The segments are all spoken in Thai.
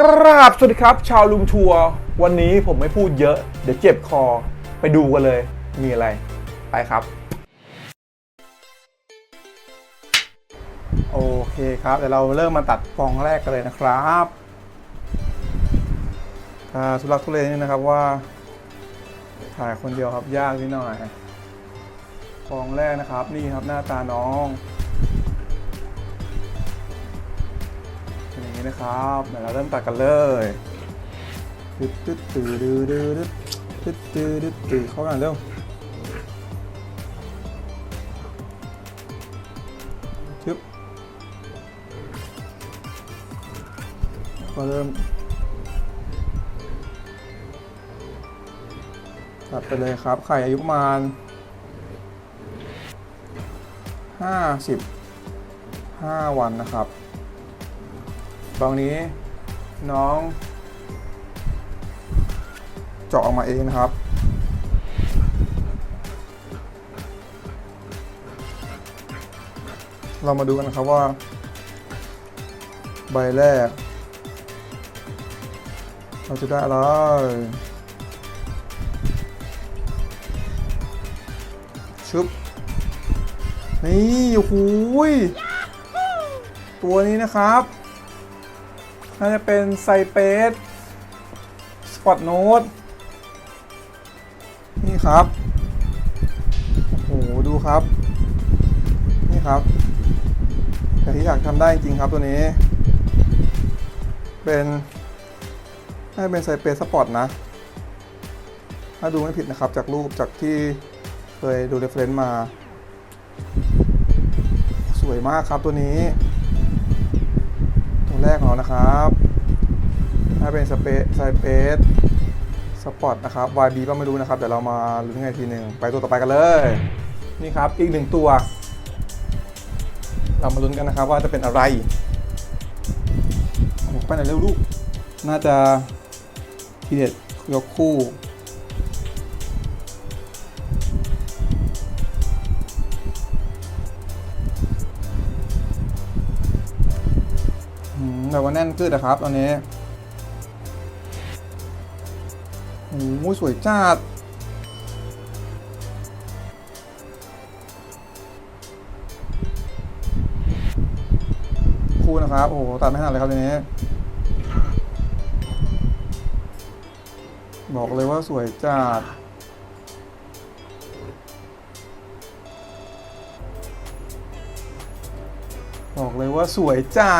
กราบสวัสดีครับ ชาวลุมทัวร์วันนี้ผมไม่พูดเยอะ เดี๋ยวเจ็บคอไปดูกันเลย มีอะไร ไปครับ โอเคครับเดี๋ยวเราเริ่มมาตัดฟองแรกกันเลยนะครับสุรักทุเลนี่นะครับว่า ถ่ายคนเดียวครับยากนิดหน่อยฟองแรกนะครับ นี่ครับหน้าตาน้อง นะครับเดี๋ยวเราเริ่มตัดกันเลยตึ๊ดตึ๊ดตื้อดื้อดื้อตึ๊ดตึ๊ดตื้อดื้อตื้อเข้ากันเร็วชึบก็เริ่มตัดไปเลยครับ ไข่อายุประมาณ55วันนะครับ ตอนนี้น้อง เจาะออกมาเองนะครับ เรามาดูกันนะครับว่า ใบแรก เราจะได้อะไรชุบ นี่โอ้โหยตัวนี้นะครับ น่าจะเป็นไซเปสสปอตโนดนี่ครับ โอ้โห ดูครับ นี่ครับแต่ที่อยากทำได้จริงครับตัวนี้ เป็นน่าจะเป็นไซเปสสปอตนะ ถ้าดูไม่ผิดนะครับ จากรูปจากที่เคยดูเรฟเฟรนซ์มา สวยมากครับตัวนี้ ตัวแรกของเรานะครับถ้าเป็นสเปซไซเปสสปอร์ตนะครับ YB ก็ไม่รู้นะครับเดี๋ยวเรามาลุ้นกันทีหนึ่งไปตัวต่อไปกันเลย นี่ครับอีกหนึ่งตัว เรามาลุ้นกันนะครับว่าจะเป็นอะไรไปไหนเร็วลูกน่าจะทีเด็ดยกคู่ อืมแต่ว่าแน่นขึ้นนะครับ ตอนนี้โอ้โหสวยจัดคู่นะครับ โอ้โหตัดไม่ทันเลยครับทีนี้ บอกเลยว่าสวยจัดบอกเลยว่าสวยจั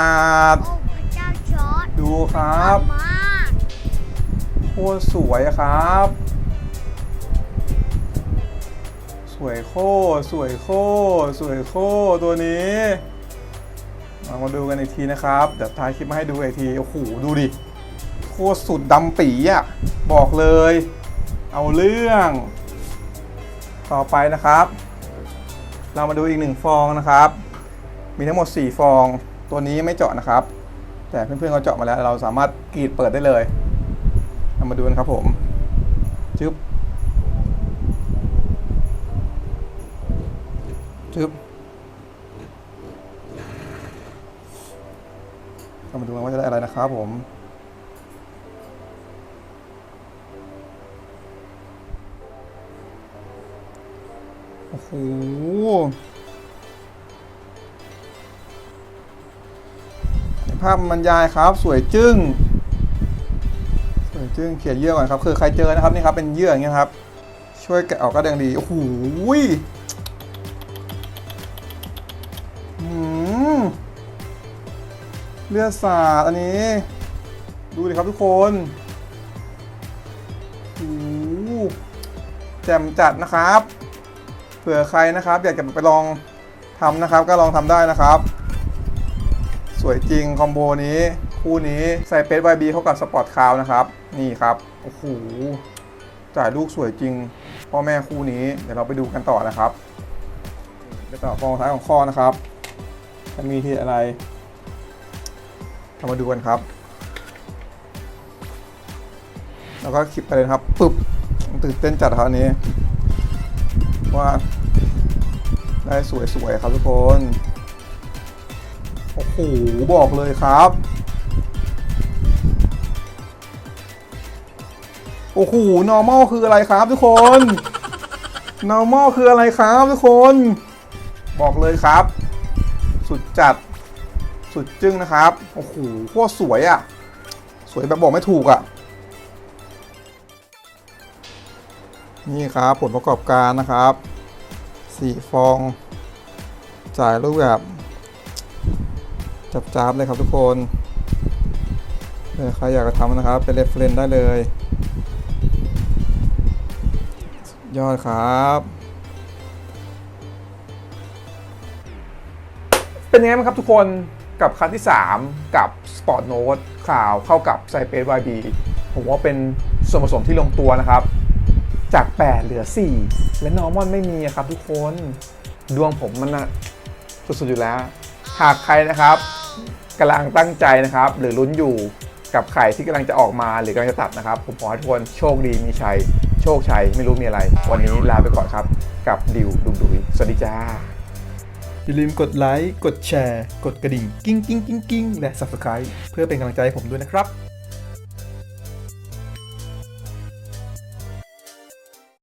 ด ดูครับมากโคตรสวยครับ สวยโคตรสวยโคตรสวยโคตรตัวนี้เรามาดูกันอีกทีนะครับเดี๋ยวท้ายคลิปมาให้ดูอีกทีโอ้โหดูดิโคตรสุดดำปีอะบอกเลย เอาเรื่อง ต่อไปนะครับ เรามาดูอีกหนึ่งฟองนะครับ มีทั้งหมด 4 ฟอง ตัวนี้ไม่เจาะนะครับ แต่เพื่อนๆเขาเจาะมาแล้ว เราสามารถกรีดเปิดได้เลยเรามาดูกันครับผมจึ๊บจึ๊บเรามาดูกันว่าจะได้อะไรนะครับผมโอ้โห ภาพบรรยายครับ สวยจึ้งสวยจึ้งเขียนเยื่อก่อนครับ คือใครเจอนะครับนี่ครับเป็นเยื่ออย่างเงี้ยครับ ช่วยแกะออกก็แดงดีโอ้โหยอืมเลือดสาดอันนี้ ดูดิครับทุกคนโอ้โหแจ่มจัดนะครับ เผื่อใครนะครับ อยากจะไปลองทำนะครับ ก็ลองทำได้นะครับ สวยจริงคอมโบนี้คู่นี้ใส่เปซ YB เข้ากับสปอร์ตคาวนะครับ นี่ครับโอ้โหจ่ายลูกสวยจริง พ่อแม่คู่นี้เดี๋ยวเราไปดูกันต่อนะครับไปต่อฟองท้ายของข้อนะครับจะมีที่อะไรเรามาดูกันครับ แล้วก็คลิปไปเลยครับปึ๊บตื่นเต้นจัดครับอันนี้ ว่าได้สวยๆครับทุกคน โอ้โหบอกเลยครับ โอ้โห normal คืออะไรครับทุกคน normal คืออะไรครับทุกคน บอกเลยครับ สุดจัด สุดจึ้งนะครับ โอ้โหโคตรสวยอะ่ะ สวยแบบบอกไม่ถูกอะ่ะ นี่ครับผลประกอบการนะครับ สีฟอง จ่ายรูปแบบ จับๆเลยครับทุกคนเออใครอยากจะทำนะครับ เป็นเรฟเฟนได้เลย ยอดครับ เป็นยังไงบ้างครับทุกคนกับคันที่ 3 กับ Sport Note ข่าวเข้ากับ c y p a c e YB ผมว่าเป็นส่วนผสมที่ลงตัวนะครับ จาก 8 เหลือ 4 และนอร์มอนไม่มีครับทุกคน ดวงผมมันอะสุดๆอยู่แล้ว หากใครนะครับ กำลังตั้งใจนะครับ หรือลุ้นอยู่กับไข่ที่กำลังจะออกมาหรือกำลังจะตัดนะครับ ผมขอให้ทุกคนโชคดีมีชัย โชคชัยไม่รู้มีอะไร วันนี้ลาไปก่อนครับ กับดิวดุมดุยสวัสดีจ้า อย่าลืมกดไลค์ กดแชร์ กดกระดิ่ง กิ้งกิ้งกิ้งกิ้งและ Subscribe เพื่อเป็นกำลังใจให้ผมด้วยนะครับ